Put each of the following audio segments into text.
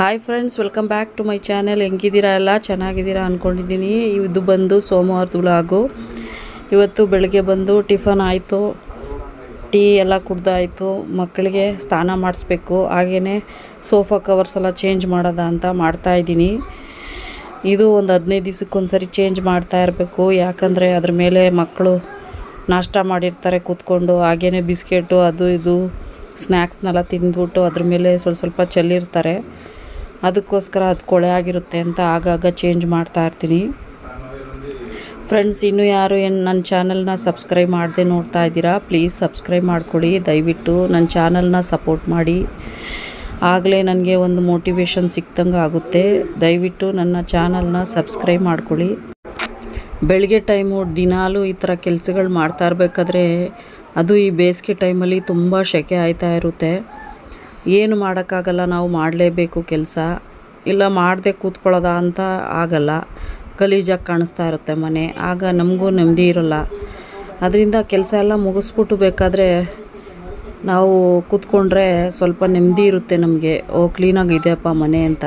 Hi friends welcome back to my channel ಹೆಂಗಿದ್ದೀರಾ ಎಲ್ಲ? ಚೆನ್ನಾಗಿದ್ದೀರಾ ಅಂದ್ಕೊಂಡಿದ್ದೀನಿ ಇದು ಬಂದು ಸೋಮವಾರದ ವ್ಲಾಗು ಇವತ್ತು ಬೆಳಗ್ಗೆ ಬಂದು ಟಿಫನ್ ಆಯಿತು. ಟೀ ಎಲ್ಲ ಕುಡ್ದಾಯಿತು. ಮಕ್ಕಳಿಗೆ ಸ್ನಾನ ಮಾಡಿಸ್ಬೇಕು. ಹಾಗೆಯೇ ಸೋಫಾ ಕವರ್ಸ್ ಎಲ್ಲ ಚೇಂಜ್ ಮಾಡೋದ ಅಂತ ಮಾಡ್ತಾಯಿದ್ದೀನಿ ಇದು ಒಂದು ಹದಿನೈದು ದಿವ್ಸಕ್ಕೊಂದ್ಸರಿ ಚೇಂಜ್ ಮಾಡ್ತಾ ಇರಬೇಕು. ಯಾಕಂದರೆ ಅದ್ರ ಮೇಲೆ ಮಕ್ಕಳು ನಾಷ್ಟ ಮಾಡಿರ್ತಾರೆ ಕೂತ್ಕೊಂಡು. ಹಾಗೆಯೇ ಬಿಸ್ಕೆಟು, ಅದು ಇದು ಸ್ನ್ಯಾಕ್ಸ್ನೆಲ್ಲ ತಿಂದ್ಬಿಟ್ಟು ಅದ್ರ ಮೇಲೆ ಸ್ವಲ್ಪ ಸ್ವಲ್ಪ ಚೆಲ್ಲಿರ್ತಾರೆ. ಅದಕ್ಕೋಸ್ಕರ ಅದು ಕೊಳೆ ಆಗಿರುತ್ತೆ ಅಂತ ಆಗಾಗ ಚೇಂಜ್ ಮಾಡ್ತಾ ಇರ್ತೀನಿ. ಫ್ರೆಂಡ್ಸ್ ಇನ್ನೂ ಯಾರು ಏನು ನನ್ನ ಚಾನಲ್ನ ಸಬ್ಸ್ಕ್ರೈಬ್ ಮಾಡದೆ ನೋಡ್ತಾ ಇದ್ದೀರಾ ಪ್ಲೀಸ್ ಸಬ್ಸ್ಕ್ರೈಬ್ ಮಾಡಿಕೊಡಿ. ದಯವಿಟ್ಟು ನನ್ನ ಚಾನಲ್ನ ಸಪೋರ್ಟ್ ಮಾಡಿ. ಆಗಲೇ ನನಗೆ ಒಂದು ಮೋಟಿವೇಶನ್ ಸಿಕ್ದಂಗೆ ಆಗುತ್ತೆ. ದಯವಿಟ್ಟು ನನ್ನ ಚಾನಲ್ನ ಸಬ್ಸ್ಕ್ರೈಬ್ ಮಾಡ್ಕೊಳ್ಳಿ ಬೆಳಗ್ಗೆ ಟೈಮು ದಿನಾಲೂ ಈ ಥರ ಕೆಲಸಗಳು ಮಾಡ್ತಾ ಇರಬೇಕಾದ್ರೆ ಅದು ಈ ಬೇಸಿಗೆ ಟೈಮಲ್ಲಿ ತುಂಬ ಸೆಕೆ ಆಯ್ತಾ ಇರುತ್ತೆ. ಏನು ಮಾಡೋಕ್ಕಾಗಲ್ಲ, ನಾವು ಮಾಡಲೇಬೇಕು ಕೆಲಸ. ಇಲ್ಲ, ಮಾಡದೆ ಕೂತ್ಕೊಳ್ಳೋದ ಅಂತ ಆಗಲ್ಲ. ಗಲೀಜಾಗಿ ಕಾಣಿಸ್ತಾ ಇರುತ್ತೆ ಮನೆ. ಆಗ ನಮಗೂ ನೆಮ್ಮದಿ ಇರೋಲ್ಲ. ಅದರಿಂದ ಕೆಲಸ ಎಲ್ಲ ಮುಗಿಸ್ಬಿಟ್ಟು ಬೇಕಾದರೆ ನಾವು ಕೂತ್ಕೊಂಡ್ರೆ ಸ್ವಲ್ಪ ನೆಮ್ಮದಿ ಇರುತ್ತೆ ನಮಗೆ. ಓ ಕ್ಲೀನಾಗಿದೆಯಪ್ಪ ಮನೆ ಅಂತ.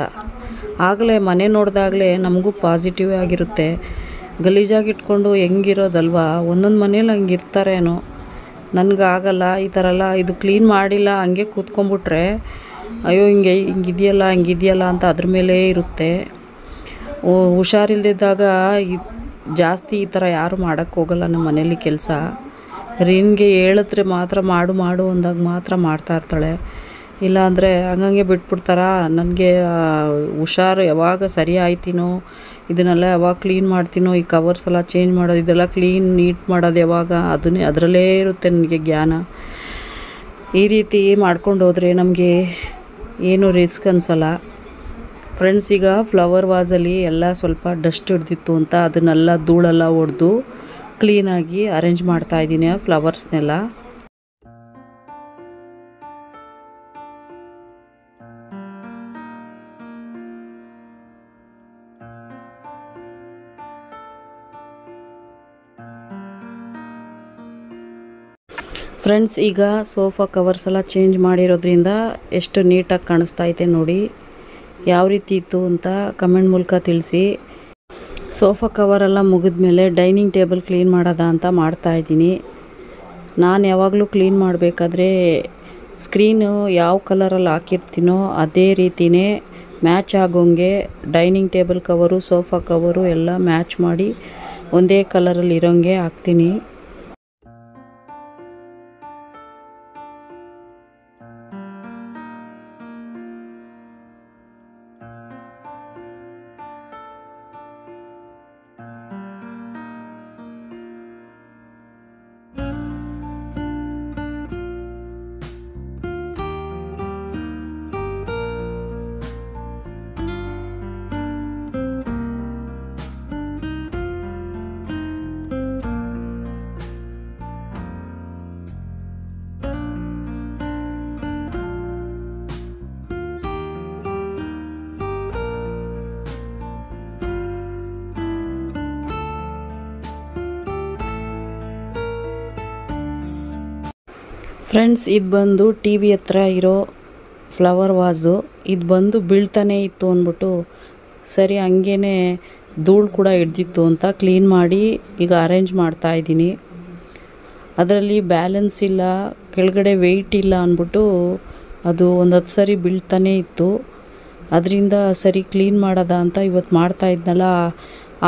ಆಗಲೇ ಮನೆ ನೋಡಿದಾಗಲೇ ನಮಗೂ ಪಾಸಿಟಿವ್ ಆಗಿರುತ್ತೆ. ಗಲೀಜಾಗಿ ಇಟ್ಕೊಂಡು ಹೆಂಗಿರೋದಲ್ವಾ? ಒಂದೊಂದು ಮನೇಲಿ ಹಂಗೆ ಇರ್ತಾರೇನೋ ನನಗಾಗಲ್ಲ, ಈ ಥರ ಎಲ್ಲ ಇದು ಕ್ಲೀನ್ ಮಾಡಿಲ್ಲ, ಹಂಗೆ ಕೂತ್ಕೊಂಡ್ಬಿಟ್ರೆ, ಅಯ್ಯೋ, ಹಿಂಗೆ, ಹಿಂಗಿದೆಯಲ್ಲ ಹಿಂಗಿದೆಯಲ್ಲ ಅಂತ ಅದ್ರ ಮೇಲೆ ಇರುತ್ತೆ. ಹುಷಾರಿಲ್ದಿದ್ದಾಗ ಈ ಜಾಸ್ತಿ ಈ ಥರ ಯಾರು ಮಾಡೋಕ್ಕೆ ಹೋಗಲ್ಲ ನಮ್ಮ ಮನೇಲಿ ಕೆಲಸ. ರಿನ್ಗೆ ಹೇಳಿದ್ರೆ ಮಾತ್ರ ಮಾಡು ಮಾಡು ಅಂದಾಗ ಮಾತ್ರ ಮಾಡ್ತಾ ಇರ್ತಾಳೆ. ಇಲ್ಲಾಂದರೆ ಹಂಗಂಗೆ ಬಿಟ್ಬಿಡ್ತಾರ? ನನಗೆ ಹುಷಾರು ಯಾವಾಗ ಸರಿ ಆಯ್ತೀನೋ? ಇದನ್ನೆಲ್ಲ ಯಾವಾಗ ಕ್ಲೀನ್ ಮಾಡ್ತೀನೋ? ಈ ಕವರ್ಸ್ ಎಲ್ಲ ಚೇಂಜ್ ಮಾಡೋದು, ಇದೆಲ್ಲ ಕ್ಲೀನ್ ನೀಟ್ ಮಾಡೋದು ಯಾವಾಗ? ಅದನ್ನೇ, ಅದರಲ್ಲೇ ಇರುತ್ತೆ ನನಗೆ ಜ್ಞಾನ. ಈ ರೀತಿ ಮಾಡ್ಕೊಂಡು ಹೋದರೆ ನಮಗೆ ಏನು ರಿಸ್ಕ್ ಅನಿಸಲ್ಲ. ಫ್ರೆಂಡ್ಸ್ ಈಗ ಫ್ಲವರ್ ವಾಸಲ್ಲಿ ಎಲ್ಲ ಸ್ವಲ್ಪ ಡಸ್ಟ್ ಹಿಡ್ದಿತ್ತು ಅಂತ ಅದನ್ನೆಲ್ಲ ಧೂಳೆಲ್ಲ ಹೊಡೆದು ಕ್ಲೀನಾಗಿ ಅರೇಂಜ್ ಮಾಡ್ತಾ ಇದ್ದೀನಿ ಫ್ಲವರ್ಸ್ನೆಲ್ಲ ಫ್ರೆಂಡ್ಸ್, ಈಗ ಸೋಫಾ ಕವರ್ಸ್ ಎಲ್ಲ ಚೇಂಜ್ ಮಾಡಿರೋದ್ರಿಂದ ಎಷ್ಟು ನೀಟಾಗಿ ಕಾಣಿಸ್ತಾ ಐತೆ ನೋಡಿ. ಯಾವ ರೀತಿ ಇತ್ತು ಅಂತ ಕಮೆಂಟ್ ಮೂಲಕ ತಿಳಿಸಿ. ಸೋಫಾ ಕವರೆಲ್ಲ ಮುಗಿದ್ಮೇಲೆ ಡೈನಿಂಗ್ ಟೇಬಲ್ ಕ್ಲೀನ್ ಮಾಡೋದ ಅಂತ ಮಾಡ್ತಾ ಇದ್ದೀನಿ. ನಾನು ಯಾವಾಗಲೂ ಕ್ಲೀನ್ ಮಾಡಬೇಕಾದ್ರೆ ಸ್ಕ್ರೀನು ಯಾವ ಕಲರಲ್ಲಿ ಹಾಕಿರ್ತೀನೋ ಅದೇ ರೀತಿಯೇ match ಆಗೋಂಗೆ dining table cover, sofa cover ಎಲ್ಲ ಮ್ಯಾಚ್ ಮಾಡಿ ಒಂದೇ ಕಲರಲ್ಲಿ ಇರೋಂಗೆ ಹಾಕ್ತೀನಿ. ಫ್ರೆಂಡ್ಸ್, ಇದು ಬಂದು ಟಿ ವಿ ಹತ್ರ ಇರೋ ಫ್ಲವರ್ ವಾಸು. ಇದು ಬಂದು ಬೀಳ್ತಾನೆ ಇತ್ತು ಅಂದ್ಬಿಟ್ಟು, ಸರಿ ಹಂಗೇ ಧೂಳು ಕೂಡ ಹಿಡ್ದಿತ್ತು ಅಂತ ಕ್ಲೀನ್ ಮಾಡಿ ಈಗ ಅರೇಂಜ್ ಮಾಡ್ತಾ ಇದ್ದೀನಿ. ಅದರಲ್ಲಿ ಬ್ಯಾಲೆನ್ಸ್ ಇಲ್ಲ, ಕೆಳಗಡೆ ವೆಯ್ಟ್ ಇಲ್ಲ ಅಂದ್ಬಿಟ್ಟು ಅದು ಒಂದು ಹತ್ತು ಸರಿ ಬೀಳ್ತಾನೆ ಇತ್ತು. ಅದರಿಂದ ಸರಿ ಕ್ಲೀನ್ ಮಾಡೋದ ಅಂತ ಇವತ್ತು ಮಾಡ್ತಾ ಇದ್ನಲ್ಲ,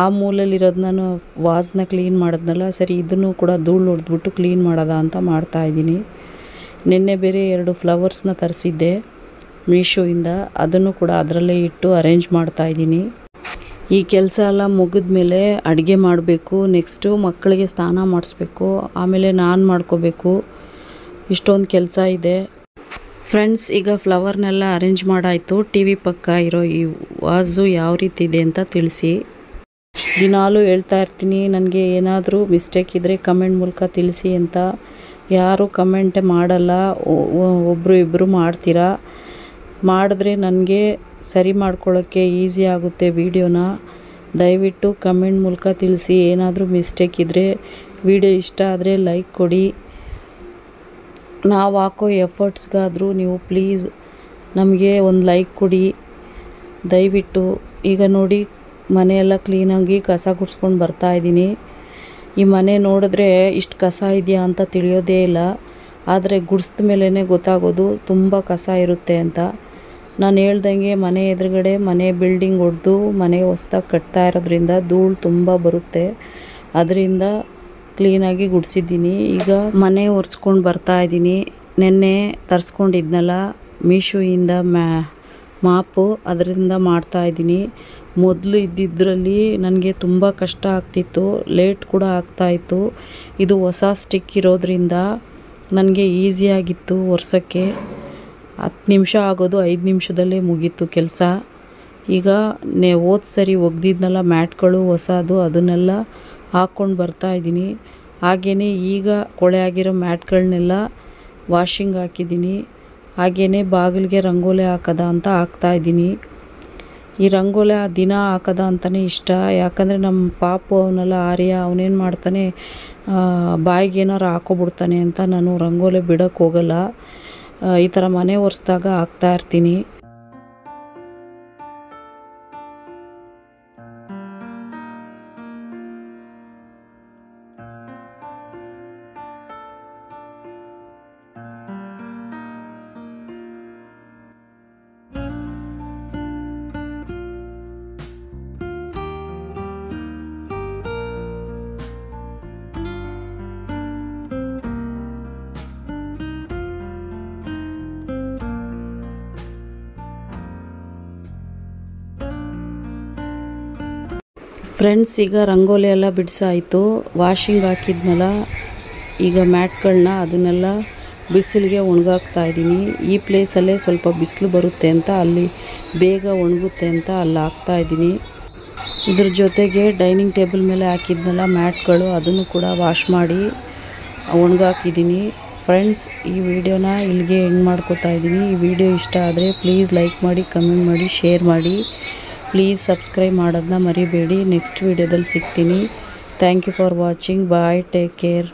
ಆ ನಾನು ವಾಸ್ನ ಕ್ಲೀನ್ ಮಾಡಿದ್ನಲ್ಲ, ಸರಿ, ಇದನ್ನು ಕೂಡ ಧೂಳು ಹೊಡೆದ್ಬಿಟ್ಟು ಕ್ಲೀನ್ ಮಾಡೋದ ಅಂತ ಮಾಡ್ತಾಯಿದ್ದೀನಿ ನಿನ್ನೆ ಬೇರೆ ಎರಡು ಫ್ಲವರ್ಸ್ನ ತರಿಸಿದ್ದೆ ಮೀಶೋಯಿಂದ. ಅದನ್ನು ಕೂಡ ಅದರಲ್ಲೇ ಇಟ್ಟು ಅರೇಂಜ್ ಮಾಡ್ತಾಯಿದ್ದೀನಿ ಈ ಕೆಲಸ ಎಲ್ಲ ಮುಗಿದ್ಮೇಲೆ ಅಡುಗೆ ಮಾಡಬೇಕು, ನೆಕ್ಸ್ಟು ಮಕ್ಕಳಿಗೆ ಸ್ನಾನ ಮಾಡಿಸ್ಬೇಕು, ಆಮೇಲೆ ನಾನು ಮಾಡ್ಕೋಬೇಕು. ಇಷ್ಟೊಂದು ಕೆಲಸ ಇದೆ. ಫ್ರೆಂಡ್ಸ್, ಈಗ ಫ್ಲವರ್ನೆಲ್ಲ ಅರೇಂಜ್ ಮಾಡಾಯಿತು. ಟಿ ವಿ ಪಕ್ಕ ಇರೋ ಈ ವಾಸು ಯಾವ ರೀತಿ ಇದೆ ಅಂತ ತಿಳಿಸಿ. ದಿನಾಲೂ ಹೇಳ್ತಾ ಇರ್ತೀನಿ, ನನಗೆ ಏನಾದರೂ ಮಿಸ್ಟೇಕ್ ಇದ್ದರೆ ಕಮೆಂಟ್ ಮೂಲಕ ತಿಳಿಸಿ ಅಂತ. ಯಾರೂ ಕಮೆಂಟೇ ಮಾಡಲ್ಲ. ಒಬ್ಬರು ಇಬ್ಬರು ಮಾಡ್ತೀರಾ? ಮಾಡಿದ್ರೆ ನನಗೆ ಸರಿ ಮಾಡ್ಕೊಳ್ಳೋಕ್ಕೆ ಈಸಿ ಆಗುತ್ತೆ ವೀಡಿಯೋನ. ದಯವಿಟ್ಟು ಕಮೆಂಟ್ ಮೂಲಕ ತಿಳಿಸಿ. ಏನಾದರೂ ಮಿಸ್ಟೇಕ್ ಇದ್ದರೆ ವಿಡಿಯೋ ಇಷ್ಟ ಆದರೆ ಲೈಕ್ ಕೊಡಿ. ನಾವು ಹಾಕೋ ಎಫರ್ಟ್ಸ್ಗಾದರೂ ನೀವು ಪ್ಲೀಸ್ ನಮಗೆ ಒಂದು ಲೈಕ್ ಕೊಡಿ. ದಯವಿಟ್ಟು ಈಗ ನೋಡಿ ಮನೆಯೆಲ್ಲ ಕ್ಲೀನಾಗಿ ಕಸ ಗುಡಿಸ್ಕೊಂಡು ಬರ್ತಾ ಇದ್ದೀನಿ. ಈ ಮನೆ ನೋಡಿದ್ರೆ ಇಷ್ಟು ಕಸ ಇದೆಯಾ ಅಂತ ತಿಳಿಯೋದೇ ಇಲ್ಲ. ಆದರೆ ಗುಡಿಸ್ದ ಮೇಲೇ ಗೊತ್ತಾಗೋದು ತುಂಬ ಕಸ ಇರುತ್ತೆ ಅಂತ. ನಾನು ಹೇಳ್ದಂಗೆ ಮನೆ ಎದುರುಗಡೆ ಮನೆ ಬಿಲ್ಡಿಂಗ್ ಹೊಡೆದು ಮನೆ ಹೊಸ್ದಾಗಿ ಕಟ್ತಾ ಇರೋದ್ರಿಂದ ಧೂಳು ತುಂಬ ಬರುತ್ತೆ. ಅದರಿಂದ ಕ್ಲೀನಾಗಿ ಗುಡಿಸಿದ್ದೀನಿ. ಈಗ ಮನೆ ಒರೆಸ್ಕೊಂಡು ಬರ್ತಾ ಇದ್ದೀನಿ. ನೆನ್ನೆ ತರಿಸ್ಕೊಂಡಿದ್ನಲ್ಲ ಮೀಶೋಯಿಂದ ಮ್ಯಾ ಮಾಪು ಅದರಿಂದ ಮಾಡ್ತಾ ಇದ್ದೀನಿ. ಮೊದಲು ಇದ್ದಿದ್ದರಲ್ಲಿ ನನಗೆ ತುಂಬ ಕಷ್ಟ ಆಗ್ತಿತ್ತು, ಲೇಟ್ ಕೂಡ ಆಗ್ತಾಯಿತ್ತು ಇದು ಹೊಸ ಸ್ಟಿಕ್ ಇರೋದ್ರಿಂದ ನನಗೆ ಈಸಿಯಾಗಿತ್ತು ಒರ್ಸೋಕ್ಕೆ. ಹತ್ತು ನಿಮಿಷ ಆಗೋದು, ಐದು ನಿಮಿಷದಲ್ಲೇ ಮುಗೀತು ಕೆಲಸ. ಈಗ ನೇ ಹೋದ ಸರಿ ಒಗ್ದಿದ್ನಲ್ಲ ಮ್ಯಾಟ್ಗಳು, ಹೊಸದು, ಅದನ್ನೆಲ್ಲ ಹಾಕ್ಕೊಂಡು ಬರ್ತಾಯಿದ್ದೀನಿ ಹಾಗೆಯೇ ಈಗ ಕೊಳೆ ಆಗಿರೋ ಮ್ಯಾಟ್ಗಳನ್ನೆಲ್ಲ ವಾಷಿಂಗ್ ಹಾಕಿದ್ದೀನಿ. ಹಾಗೆಯೇ ಬಾಗಿಲಿಗೆ ರಂಗೋಲಿ ಹಾಕೋದ ಅಂತ ಹಾಕ್ತಾಯಿದ್ದೀನಿ ಈ ರಂಗೋಲಿ ದಿನ ಹಾಕೋದ ಅಂತಲೇ ಇಷ್ಟ. ಯಾಕಂದರೆ ನಮ್ಮ ಪಾಪು ಅವನೆಲ್ಲ ಆರ್ಯ ಅವನೇನು ಮಾಡ್ತಾನೆ ಬಾಯಿಗೆ ಏನಾರು ಹಾಕೊಬಿಡ್ತಾನೆ ಅಂತ ನಾನು ರಂಗೋಲಿ ಬಿಡೋಕ್ಕೋಗಲ್ಲ ಈ ಥರ ಮನೆ ಒರೆಸ್ದಾಗ ಹಾಕ್ತಾ ಫ್ರೆಂಡ್ಸ್ ಈಗ ರಂಗೋಲಿ ಎಲ್ಲ ಬಿಡಿಸಾಯಿತು. ವಾಷಿಂಗ್ ಹಾಕಿದ್ನಲ್ಲ, ಈಗ ಮ್ಯಾಟ್ಗಳನ್ನ ಅದನ್ನೆಲ್ಲ ಬಿಸಿಲಿಗೆ ಒಣಗಾಕ್ತಾ ಇದ್ದೀನಿ. ಈ ಪ್ಲೇಸಲ್ಲೇ ಸ್ವಲ್ಪ ಬಿಸಿಲು ಬರುತ್ತೆ ಅಂತ, ಅಲ್ಲಿ ಬೇಗ ಒಣಗುತ್ತೆ ಅಂತ ಅಲ್ಲಿ ಹಾಕ್ತಾ ಇದ್ದೀನಿ. ಇದ್ರ ಜೊತೆಗೆ ಡೈನಿಂಗ್ ಟೇಬಲ್ ಮೇಲೆ ಹಾಕಿದ್ನಲ್ಲ ಮ್ಯಾಟ್ಗಳು, ಅದನ್ನು ಕೂಡ ವಾಶ್ ಮಾಡಿ ಒಣಗಾಕಿದ್ದೀನಿ. ಫ್ರೆಂಡ್ಸ್ ಈ ವಿಡಿಯೋನ ಇಲ್ಲಿಗೆ ಎಂಡ್ ಮಾಡ್ಕೋತಾ ಇದ್ದೀನಿ. ಈ ವಿಡಿಯೋ ಇಷ್ಟ ಆದರೆ ಪ್ಲೀಸ್ ಲೈಕ್ ಮಾಡಿ ಕಮೆಂಟ್ ಮಾಡಿ ಶೇರ್ ಮಾಡಿ. ಪ್ಲೀಸ್ ಸಬ್ಸ್ಕ್ರೈಬ್ ಮಾಡೋದನ್ನ ಮರಿಬೇಡಿ. ನೆಕ್ಸ್ಟ್ ವೀಡಿಯೋದಲ್ಲಿ ಸಿಗ್ತೀನಿ. Thank you for watching bye take care